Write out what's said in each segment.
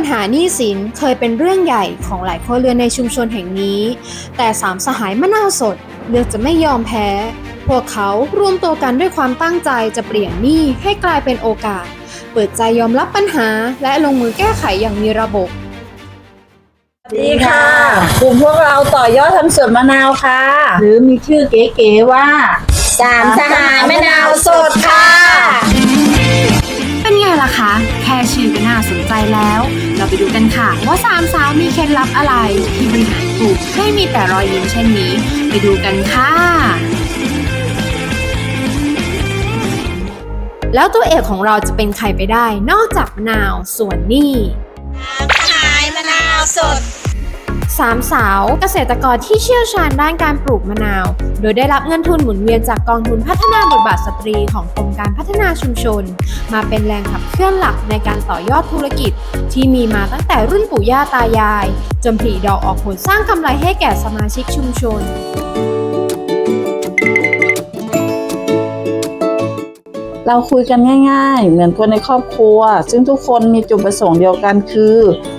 ญหาหนี้สินเคยเป็นเรื่องใหญ่ของหลายครัวเรือนในชุมชนแห่งนี้ แต่สามสหายมะนาวสดเลือกจะไม่ยอมแพ้ พวกเขารวมตัวกันด้วยความตั้งใจจะเปลี่ยนหนี้ให้กลายเป็นโอกาส เปิดใจยอมรับปัญหาและลงมือแก้ไขอย่างมีระบบดีค่ะกลุ่มพวกเราต่อยอดทำสวนมะนาวค่ะ หรือมีชื่อเก๋ๆว่าสามสหายมะนาวสดค่ะ เป็นไงล่ะคะ แค่ชื่อก็น่าสนใจแล้วเราไป ดูกันค่ะ ว่าสามสาวมีเคล็ดลับอะไร ที่บริหารกลุ่มให้มีแต่รอยยิ้มเช่นนี้ ไปดูกันค่ะ แล้วตัวเอกของเราจะเป็นใครไปได้ นอกจากมะนาวส่วนนี่ 3 สาวเกษตรกรที่เชี่ยวชาญด้านการปลูกมะนาว โดยได้รับเงินทุนหมุนเวียนจากกองทุนพัฒนาบทบาทสตรีของกรมการพัฒนาชุมชน มาเป็นแรงขับเคลื่อนหลักในการต่อยอดธุรกิจ ที่มีมาตั้งแต่รุ่นปู่ย่าตายาย จนผีดอกออกผลสร้างกำไรให้แก่สมาชิกชุมชนเราคุยกันง่าย ๆ เหมือนคนในครอบครัว ซึ่งทุกคนมีจุดประสงค์เดียวกันคือ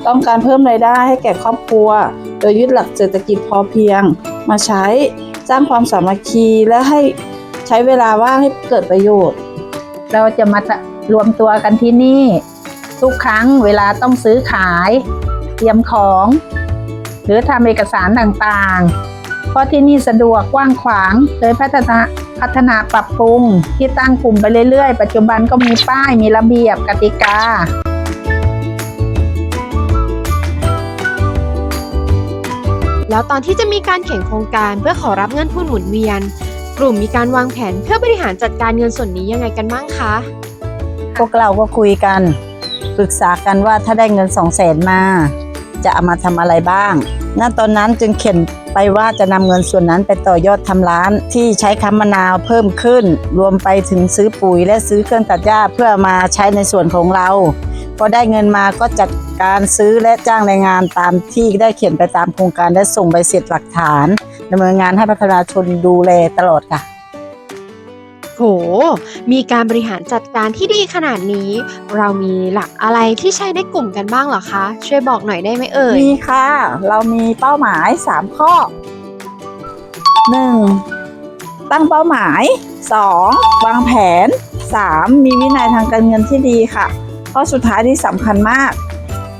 ต้องการเพิ่มรายได้ให้แก่ครอบครัว โดยยึดหลักเศรษฐกิจพอเพียง มาใช้สร้างความสามัคคีและให้ใช้เวลาว่างให้เกิดประโยชน์ เราจะมารวมตัวกันที่นี่ ทุกครั้งเวลาต้องซื้อขาย เตรียมของ หรือทำเอกสารต่างๆ เพราะที่นี่สะดวกกว้างขวางเลยพัฒนาพัฒนาปรับปรุงที่ตั้งกลุ่มไปเรื่อยๆ ปัจจุบันก็มีป้ายมีระเบียบกติกา แล้วตอนที่จะมีการเขียนโครงการเพื่อขอรับเงินทุนหมุนเวียน กลุ่มมีการวางแผนเพื่อบริหารจัดการเงินส่วนนี้ยังไงกันบ้างคะพวกเราก็คุยกันปรึกษากันว่าถ้าได้เงินสองแสนมา จะเอามาทำอะไรบ้างณตอนนั้นจึงเขียนไปว่าจะนำเงินส่วนนั้นไปต่อยอดทำร้าน ที่ใช้คำมะนาวเพิ่มขึ้น รวมไปถึงซื้อปุ๋ยและซื้อเครื่องตัดหญ้าเพื่อมาใช้ในส่วนของเรา พอได้เงินมาก็จัดการซื้อและจ้างแรงงานตามที่ได้เขียนไปตามโครงการและส่งใบเสร็จหลักฐานดำเนินงานให้พัฒนาชนดูแลตลอดค่ะ โห มีการบริหารจัดการที่ดีขนาดนี้ เรามีหลักอะไรที่ใช้ในกลุ่มกันบ้างเหรอคะ ช่วยบอกหน่อยได้ไหมเอ่ย มีค่ะ เรามีเป้าหมาย 3 ข้อ 1. ตั้งเป้าหมาย 2. วางแผน 3. มีวินัยทางการเงินที่ดีค่ะ ข้อสุดท้ายที่สำคัญมาก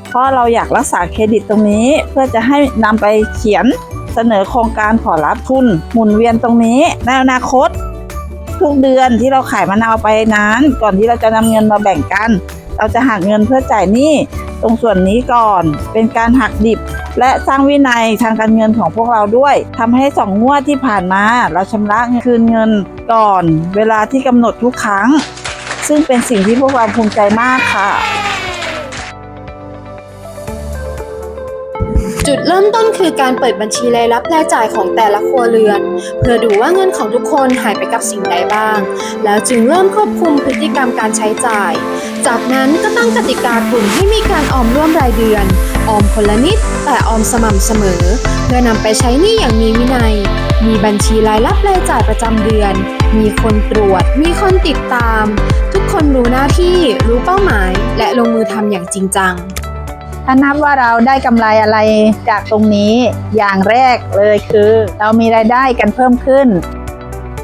เพราะเราอยากรักษาเครดิตตรงนี้ เพื่อจะให้นำไปเขียนเสนอโครงการขอรับทุนหมุนเวียนตรงนี้ในอนาคต ทุกเดือนที่เราขายมะนาวไปนั้น ก่อนที่เราจะนำเงินมาแบ่งกัน เราจะหักเงินเพื่อจ่ายหนี้ตรงส่วนนี้ก่อนเป็นการหักดิบ และสร้างวินัยทางการเงินของพวกเราด้วยทำให้สองงวดที่ผ่านมา เราชำระคืนเงินก่อน เวลาที่กำหนดทุกครั้ง ซึ่งเป็นสิ่งที่พวกเราภูมิใจมากค่ะ จุดเริ่มต้นคือการเปิดบัญชีรายรับรายจ่ายของแต่ละครัวเรือน เพื่อดูว่าเงินของทุกคนหายไปกับสิ่งใดบ้าง แล้วจึงเริ่มควบคุมพฤติกรรมการใช้จ่าย จากนั้นก็ตั้งกติกากลุ่มให้มีการออมร่วมรายเดือน ออมคนละนิด แต่ออมสม่ำเสมอ เพื่อนำไปใช้หนี้อย่างมีวินัย มีบัญชีรายรับรายจ่ายประจำเดือน มีคนตรวจ มีคนติดตาม ทุกคนรู้หน้าที่รู้เป้าหมาย และลงมือทำอย่างจริงจัง ถ้านับว่าเราได้กำไรอะไรจากตรงนี้อย่างแรกเลยคือ เรามีรายได้กันเพิ่มขึ้น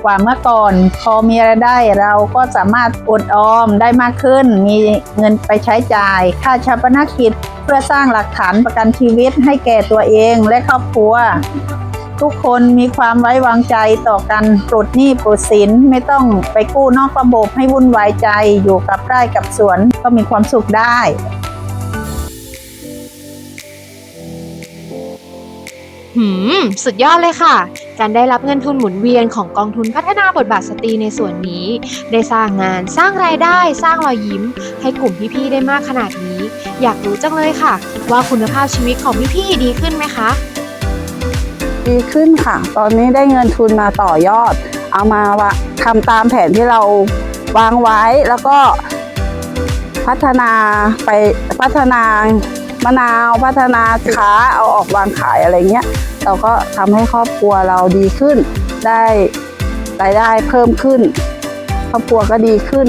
กว่าเมื่อก่อน พอมีรายได้เราก็สามารถอดออมได้มากขึ้น มีเงินไปใช้จ่าย ค่าชาปนกิจ เพื่อสร้างหลักฐานประกันชีวิตให้แก่ตัวเองและครอบครัวทุกคนมีความไว้วางใจต่อกันปลดหนี้ปลดสินไม่ต้องไปกู้นอกระบบให้วุ่นวายใจอยู่กับไร่กับสวนก็มีความสุขได้ หืม สุดยอดเลยค่ะ การได้รับเงินทุนหมุนเวียนของกองทุนพัฒนาบทบาทสตรีในส่วนนี้ ได้สร้างงานสร้างรายได้ สร้างรอยยิ้ม ให้กลุ่มพี่ๆได้มากขนาดนี้ อยากรู้จังเลยค่ะ ว่าคุณภาพชีวิตของพี่ๆดีขึ้นไหมคะ ดีขึ้นค่ะ ตอนนี้ได้เงินทุนมาต่อยอด เอามาวะทำตามแผนที่เราวางไว้แล้วก็พัฒนาไปพัฒนา มะนาวพัฒนาค้าเอาออกวางขายอะไรเงี้ย เราก็ทำให้ครอบครัวเราดีขึ้น ได้รายได้เพิ่มขึ้น ครอบครัวก็ดีขึ้น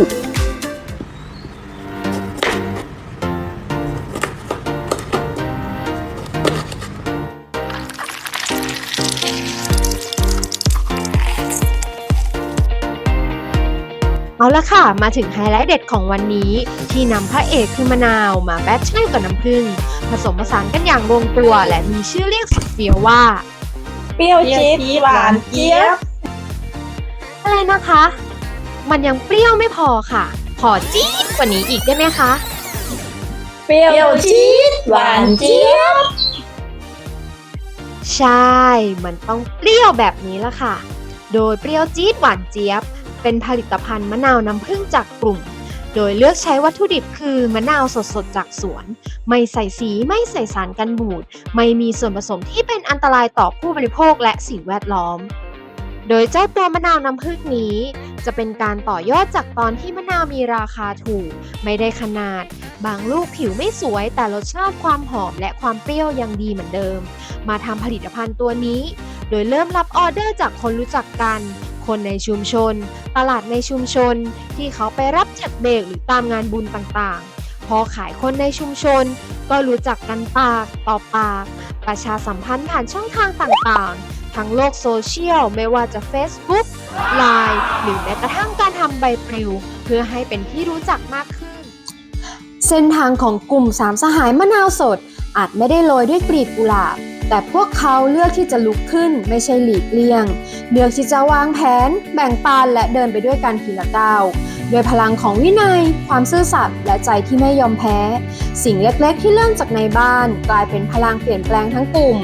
ละค่ะ มาถึงไฮไลท์เด็ดของวันนี้ ที่นำพระเอกคือมะนาวมาแบทเทิลกับน้ำผึ้งผสมผสานกันอย่างลงตัว และมีชื่อเรียกสุดเฟี้ยวว่า เปรี้ยวจี๊ดหวานเจี๊ยบอะไรนะคะ มันยังเปรี้ยวไม่พอค่ะ ขอจี๊ดกว่านี้อีกได้ไหมคะ เปรี้ยวจี๊ดหวานเจี๊ยบใช่ มันต้องเปรี้ยวแบบนี้ละค่ะ โดยเปรี้ยวจี๊ดหวานเจี๊ยบ เป็นผลิตภัณฑ์มะนาวน้ำผึ้งจากกลุ่ม โดยเลือกใช้วัตถุดิบคือมะนาวสดๆจากสวน ไม่ใส่สีไม่ใส่สารกันบูด ไม่มีส่วนผสมที่เป็นอันตรายต่อผู้บริโภคและสิ่งแวดล้อม โดยเจ้าตัวมะนาวน้ำผึ้งนี้ จะเป็นการต่อยอดจากตอนที่มะนาวมีราคาถูก ไม่ได้ขนาด บางลูกผิวไม่สวย แต่รสชาติความหอมและความเปรี้ยวยังดีเหมือนเดิม มาทำผลิตภัณฑ์ตัวนี้ โดยเริ่มรับออเดอร์จากคนรู้จักกัน คนในชุมชน ตลาดในชุมชน ที่เขาไปรับจัดเบรกหรือตามงานบุญต่างๆ พอขายคนในชุมชน ก็รู้จักกันปากต่อปาก ประชาสัมพันธ์ผ่านช่องทางต่างๆทั้งโลกโซเชียลไม่ว่าจะ Facebook Line หรือแม้กระทั่งการทำใบปลิว เพื่อให้เป็นที่รู้จักมากขึ้น เส้นทางของกลุ่มสามสหายมะนาวสด อาจไม่ได้โรยด้วยกลีบกุหลาบ แต่พวกเขาเลือกที่จะลุกขึ้นไม่ใช่หลีกเลี่ยง เลือกที่จะวางแผน แบ่งปันและเดินไปด้วยกันทีละก้าวด้วยพลังของวินัย ความซื่อสัตย์และใจที่ไม่ยอมแพ้ สิ่งเล็กๆ ที่เริ่มจากในบ้าน กลายเป็นพลังเปลี่ยนแปลงทั้งกลุ่ม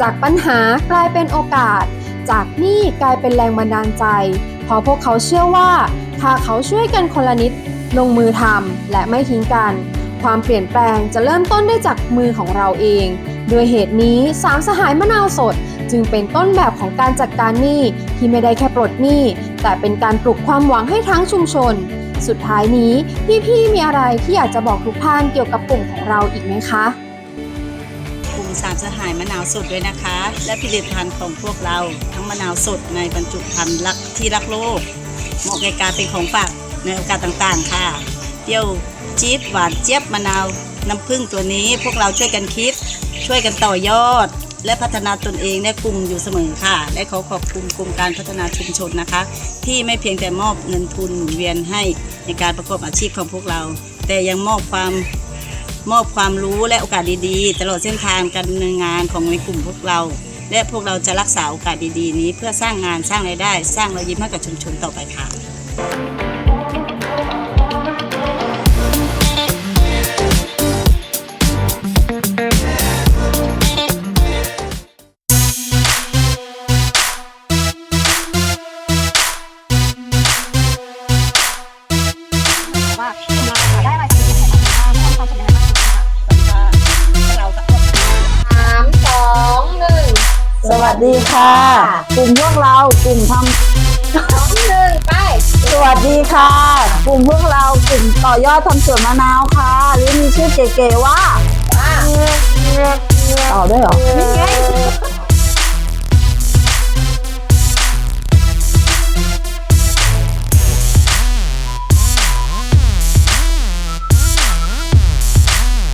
จากปัญหากลายเป็นโอกาส จากนี้กลายเป็นแรงบันดาลใจ เพราะพวกเขาเชื่อว่า ถ้าเขาช่วยกันคนละนิด ลงมือทำและไม่ทิ้งกัน ความเปลี่ยนแปลงจะเริ่มต้นได้จากมือของเราเอง ด้วยเหตุนี้สามสหายมะนาวสดจึงเป็นต้นแบบของการจัดการหนี้ที่ไม่ได้แค่ปลดหนี้ แต่เป็นการปลุกความหวังให้ทั้งชุมชน สุดท้ายนี้พี่ๆมีอะไรที่อยากจะบอกทุกท่านเกี่ยวกับกลุ่มของเราอีกไหมคะกลุ่มสามสหายมะนาวสดด้วยนะคะ และผลิตภัณฑ์ของพวกเราทั้งมะนาวสดในบรรจุภัณฑ์รักที่รักโลกเหมาะในการเป็นของฝากในโอกาสต่างๆ ค่ะเปรี้ยวจี๊ดหวานเจี๊ยบมะนาว น้ำผึ้งตัวนี้พวกเราช่วยกันคิด ช่วยกันต่อยอด และพัฒนาตนเองและกลุ่มอยู่เสมอค่ะ และขอขอบคุณกลุ่มการพัฒนาชุมชนนะคะ ที่ไม่เพียงแต่มอบเงินทุนหมุนเวียนให้ในการประกอบอาชีพของพวกเรา แต่ยังมอบความมอบความรู้และโอกาสดีๆ ตลอดเส้นทางการดำเนินงานของในกลุ่มพวกเรา และพวกเราจะรักษาโอกาสดีๆ นี้เพื่อสร้างงานสร้างรายได้ สร้างรอยยิ้มให้กับชุมชนต่อไปค่ะ สามสองหนึ่งสวัสดีค่ะ กลุ่มพวกเรากลุ่มทสองหนึ่งไปำสวัสดีค่ะ กลุ่มพวกเรากลุ่มต่อยอดทำสวนมะนาวค่ะหรือมีชื่อเก๋ๆว่าต่อด้วยเหรอ